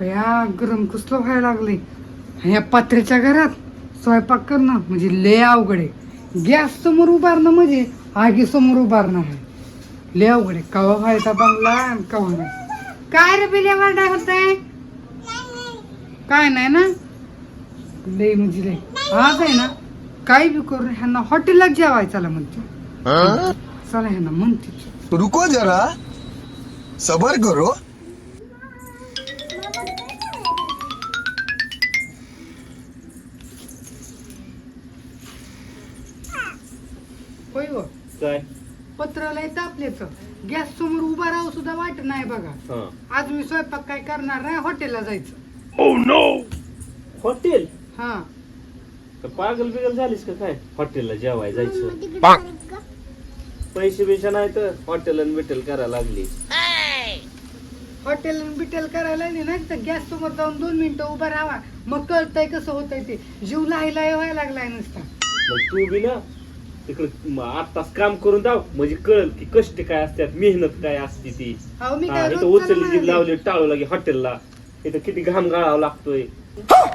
या गरम कसलं व्हायला लागले. ह्या पात्र्याच्या घरात स्वयंपाक करणं म्हणजे लय अवघड आहे. गॅस समोर उभारणं म्हणजे आगी समोर उभारणं आहे. लय अवघड आहे. कवा व्हायचा बंगला कवा नाही. काय रे बिल्यावर टाकताय काय नाही ना? लय म्हणजे लय. आज आहे ना? काही बी करून ह्यांना हॉटेलला जेवायचं चला म्हणते. चला ह्यांना म्हणते. रुको जरा. सबर करो. होय हो काय? पत्राला येतं आपल्याच गॅस समोर उभा राहू सुद्धा वाट नाही बघा. हा. आज मी स्वयंपाक काय करणार नाही हॉटेलला जायचं. हॉटेल? हा. का पागल बिगल झालीस का काय? हॉटेलला जेवाय जायचं. पैसे बिशे नाही तर हॉटेल आणि बिटेल करायला लागली. हॉटेल बिटेल करायला नाही ना तर गॅस समोर जाऊन दोन मिनिटं उभा राहावा. मग कळतंय कसं होतंय ते. जीव लायला व्हायला लागलाय नुसता. मग तू बी ना तिकडे आठ तास काम करून जाव. म्हणजे कळल की कष्ट काय असतात मेहनत काय असते ती. अहो मी काय इथं रोज उचलली जीभ लावली टाळू लागे हॉटेलला. इथं किती घाम गाळावा लागतोय.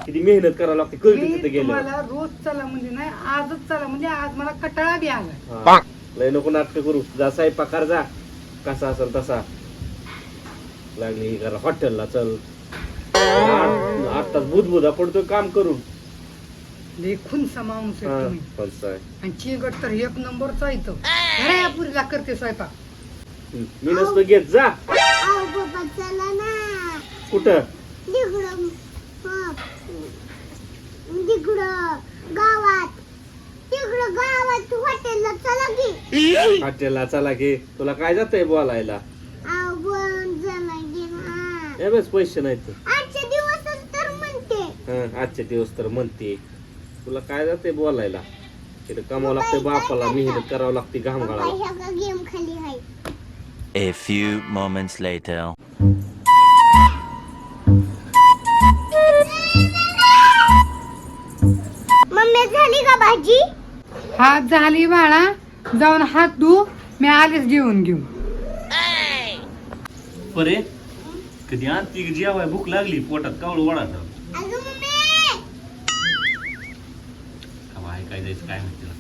किती मेहनत करावं लागते कळते मी तिथं गेलं तुम्हाला रोज चला म्हणजे नाही आजच चला म्हणजे आज मला कटाळा बी आला हा. लय नको नाटक करू. जा स्वयंपाकार जा. कसा असेल तसा. लागली ही करा हॉटेलला चल. आठ आठ तास बुधबुधा पडतोय काम करून. हा, तुम्ही. आहे. आणि चिंगट तर एक नंबरचा इथं. अरे या पुरीला करते स्वयंपाक. मी नसतो घेत. जा. अहो बाबा चला ना. कुठं? तिकडं. तिकडं गावात तिकडं गावात हॉटेलला चला की. हॉटेलला चला तुला काय जातंय बोलायला? एवढेच चला की बस पैसे नाहीत. आजच्या तर म्हणते हं, आजचे दिवस तर म्हणते. तुला काय जातंय बोलायला? तिथं कमावं लागतंय बापाला मेहनत करावं लागते घाम बाबा गाळावं ह्या गेम खाली आहे A few moments later. भाजी हात झाली बाळा. जाऊन हात धु. मी आलेच घेऊन बरे कधी आणती जेवाय भूक लागली? पोटात कावळ वडा अगं मम्मी! काय काय जायचं काय माहिती तिला.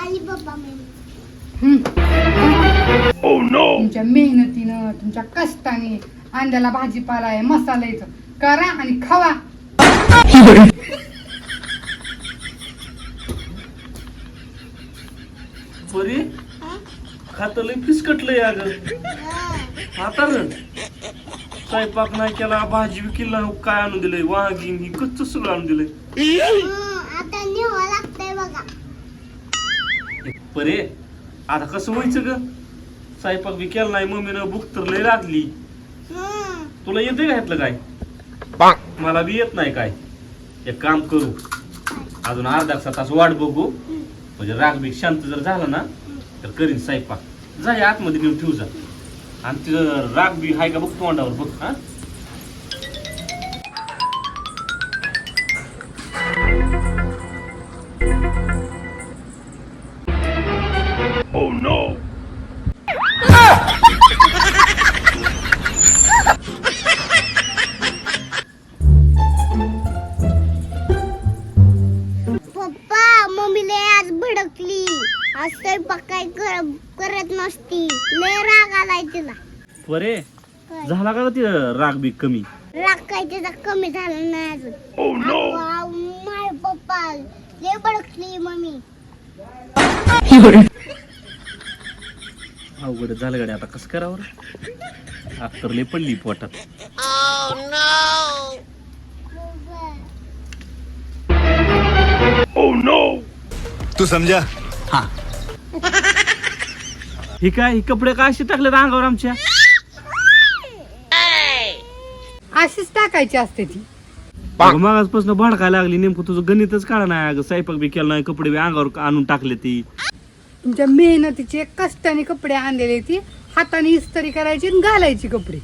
आली बाबा मी तुमच्या मेहनतीनं तुमच्या कष्टाने अंड्याला भाजीपाला आहे मसाला येतो करा आणि खावा. बरे खातं लय फिसकटलंय अगं आता र. स्वयंपाक नाही केला भाजी बी केला काय आणून दिलंय? वांगी ही कच्च सगळं आणून दिलंय. आता निवा लागतंय बघा. बरे आता कसं व्हायचं ग? स्वयंपाक बी केला नाही मम्मीनं भूक तर लय लागली. तुला येते का ह्यातलं काय? मला बी येत नाही काय. एक काम करू. अजून अर्धा तास वाट बघू. म्हणजे राग बी शांत जर झाला ना तर करीन स्वयंपाक. जा या आतमध्ये नेऊन ठेवू जा. आणि तिथं राग बी हाय का बघ तोंडावर बघ हा? आज स्वयंपाक काय कर- करत नसती. लय राग आलाय तिला. बरे? झाला का ती राग बी कमी? राग काय त्याचा कमी झाला नाही अजून. अहो, माय पप्पा लय भडकली मम्मी. अवघड झालं गाडी आता कसं करावं आग तर लय पडली पोटात. तू समझा हे. काय हे कपडे काय असे टाकले अंगावर आमच्या? अशीच टाकायची असते ती. मागासपासून भडकायला लागली नेमकं तुझं गणितच काढा नाही अगं स्वयंपाक बी केला नाही कपडे बी अंगावर आणून टाकले ती. तुमच्या मेहनतीचे कष्टाने कपडे आणलेले ती. हाताने इस्त्री करायची आणि घालायची कपडे.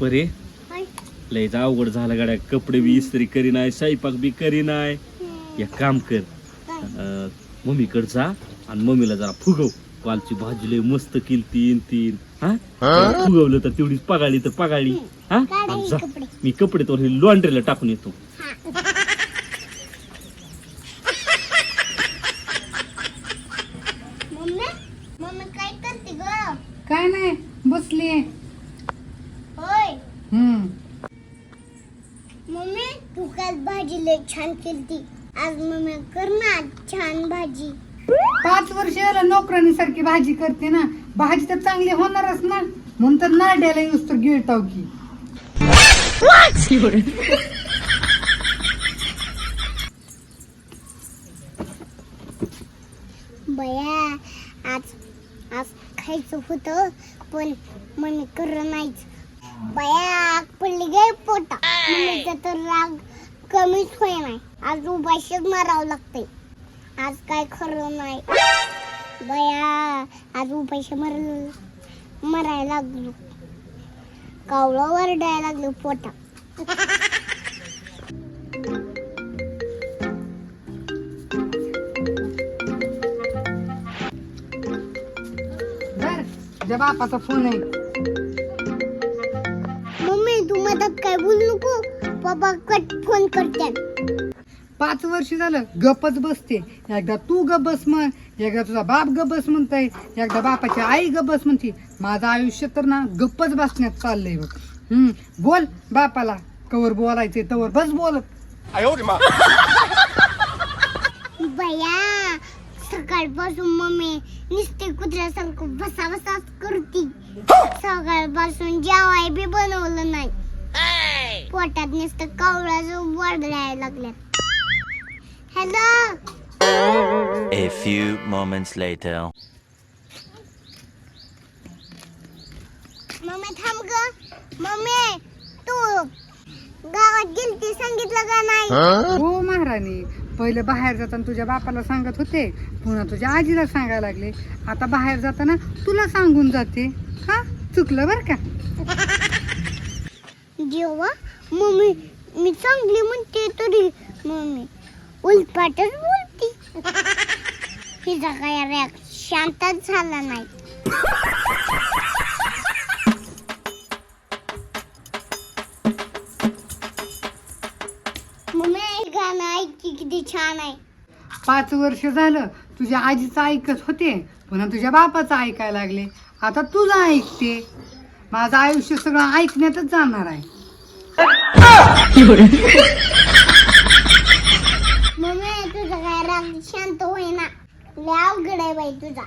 परे. लयच अवघड झालं गाड्या. कपडे बी इस्त्री करी नाही स्वयंपाक बी करी नाही. एक काम कर. अं, मम्मीकडे जा आणि मम्मीला जरा फुगव. कालची भाजी लय मस्त केली तीन तीन. हा? फुगवलं तर तेवढीच पगाळी तर पगाळी. हा? आणि हे जा. मी कपडे तो लॉन्ड्रीला टाकून येतो मम्मी काय करते ग काय नाही बसली होय हम्म मम्मी तू काल भाजी लय छान केली आज मम्मी कर ना छान भाजी. पाच वर्ष झालं नोकरानी सारखी भाजी करते ना. भाजी तर चांगली होणारच ना. म्हणून तर नाड्याला येऊस तर गिळताव की. बया आज आज खायचं होतं पण मम्मी कर नाहीच. बया आग पडली गे पोटा मम्मीचा तर राग कमीच होय नाही आज उपाशीच मारावं लागतंय. आज काय खरं नाही. बया आज उपाशी मर मरायला लागलो. कावळं वरडायला लागलो पोटा तुझ्या बापाचा फोन आहे. मम्मी तू मदत काय बोलू नको? पप्पा कट फोन करतात पाच वर्ष झालं गपच बसते. एकदा तू गप बस म्हण एकदा तुझा बाप गप बस म्हणताय एकदा बापाची आई गप बस म्हणते. माझं आयुष्य तर ना गप्पच बसण्यात चाललंय बघ. हम्म बोल बापाला. कवर बोलायचे तवर बस बोलत. बया सकाळपासून मम्मी नुसते कुत्र्यासारखं बसा बसाच करती सकाळपासून जेवाय बी बनवलं पोटात नुसतं कावळाचं वाढायला लागल्यात. Hello A few moments later. Mummy थांब ग. मम्मी तू गावात गेलती सांगितलं का नाही? हो महाराणी पहिले बाहेर जाताना तुझ्या बापाला सांगत होते पुन्हा तुझ्या आजीला सांगायला लागले. आता बाहेर जाताना तुला सांगून जाते. हा? चुकलं बर का? जेव्हा मम्मी मी चांगली म्हणते तरी मम्मी. उलपाटच बोलती. हिचा काय रॅक शांतच झाला नाही. मम्मी हे गाणं ऐकी किती छान आहे. पाच वर्ष झालं तुझ्या आजीचं ऐकत होते पुन्हा तुझ्या बापाचं ऐकायला लागले. आता तुझं ऐकते. माझं आयुष्य सगळं ऐकण्यातच जाणार आहे. मम्मी तुझा काय राग शांत होईना. लय अवघड आहे बाई तुझा.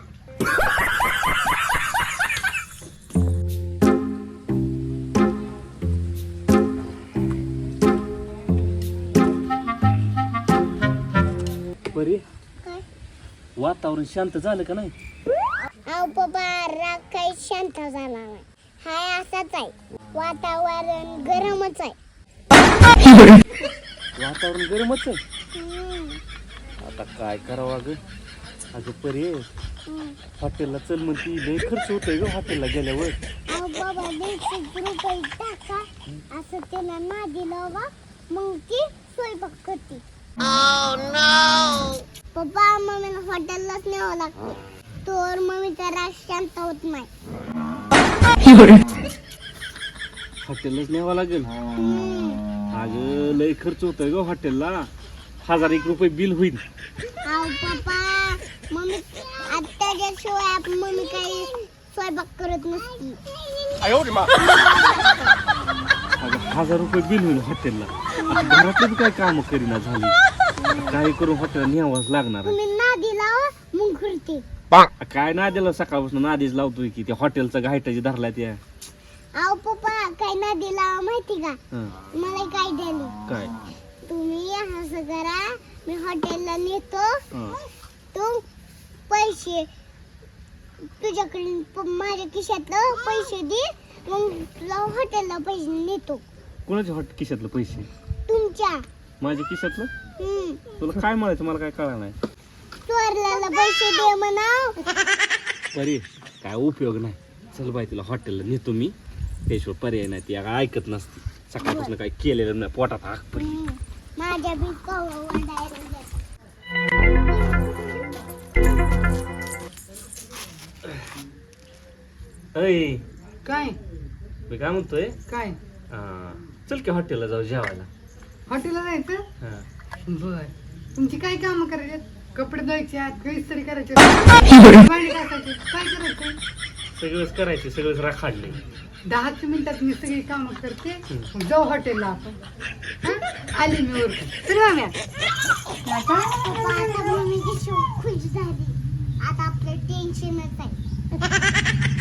बरे? काय? वातावरण शांत झालं का नाही? अहो बाबा राग काही शांत झाला नाही. हाय असाच आहे. वातावरण गरमच आहे. वातावरण गरमच आता काय करावं अगं? अगं परे. हॉटेलला चल म्हणती लय खर्च होतोय ग हॉटेलला गेल्यावर. अहो बाबा दीडशे रुपये टाका. असं त्याला ना दिलं बा. मग ती स्वयंपाक करते. पप्पा मम्मीला हॉटेललाच न्यावं लागते. तर मम्मीचा राग शांत होत नाही. हॉटेललाच न्यावं लागेल. अगं लय खर्च होतोय ग हॉटेलला. हजार एक रुपये बिल होईल. अहो पप्पा मम्मी आत्ताच्याशिवाय आप- मम्मी काही स्वयंपाक करत नसती. अगं हजार रुपये बिल होईल हॉटेलला. आता घरातलं बी काय काम करीना झाली? आता काय करून हॉटेलला न्यावंच लागणार. आहे. तुम्ही ना दिला मग घरते. काय ना दिलं सकाळपासून आधीच लावतोय की त्या हॉटेलचं घायटाची धरला त्या. अहो पप्पा काय ना दिला माहिती का? हं, मला काय दिली काय? तुम्ही असं करा मी हॉटेलला नेतो. हं. तू पैसे तुझ्याकडे प- माझ्या खिशातलं पैसे दे मग तुला हॉटेलला पैसे नेतो. कोणाच्या हॉट खिशातलं पैसे? तुमच्या. माझ्या खिशातलं? हम्म. तुला काय म्हणायचं? मला काय कळलं नाही. चोरल्याला पैसे दे म्हणा अरे काय उपयोग नाही. चल बाई तुला हॉटेलला नेतो मी. त्याशिवाय पर्याय नाही ती अगं ऐकत नसते. सकाळपासून काही केलेलं नाही पोटात आग पडली. माझ्या बी अय काय? मी काय म्हणतोय? काय? चल की हॉटेलला जाऊ जेवायला. हॉटेलला जायचं? हा. बर. तुमची काय कामं करायचे कपडे धुवायचे आहेत काही तरी करायचे भांडी घासायचे काय करायचं? सगळंच करायचे सगळंच राखाडले. दहाच मिनिटात मी सगळी कामं करते. जाऊ हॉटेलला आपण. हं? आली मी वर चला मॅम आता मम्मीची खुश झाली. आता आपलं टेन्शनच आहे.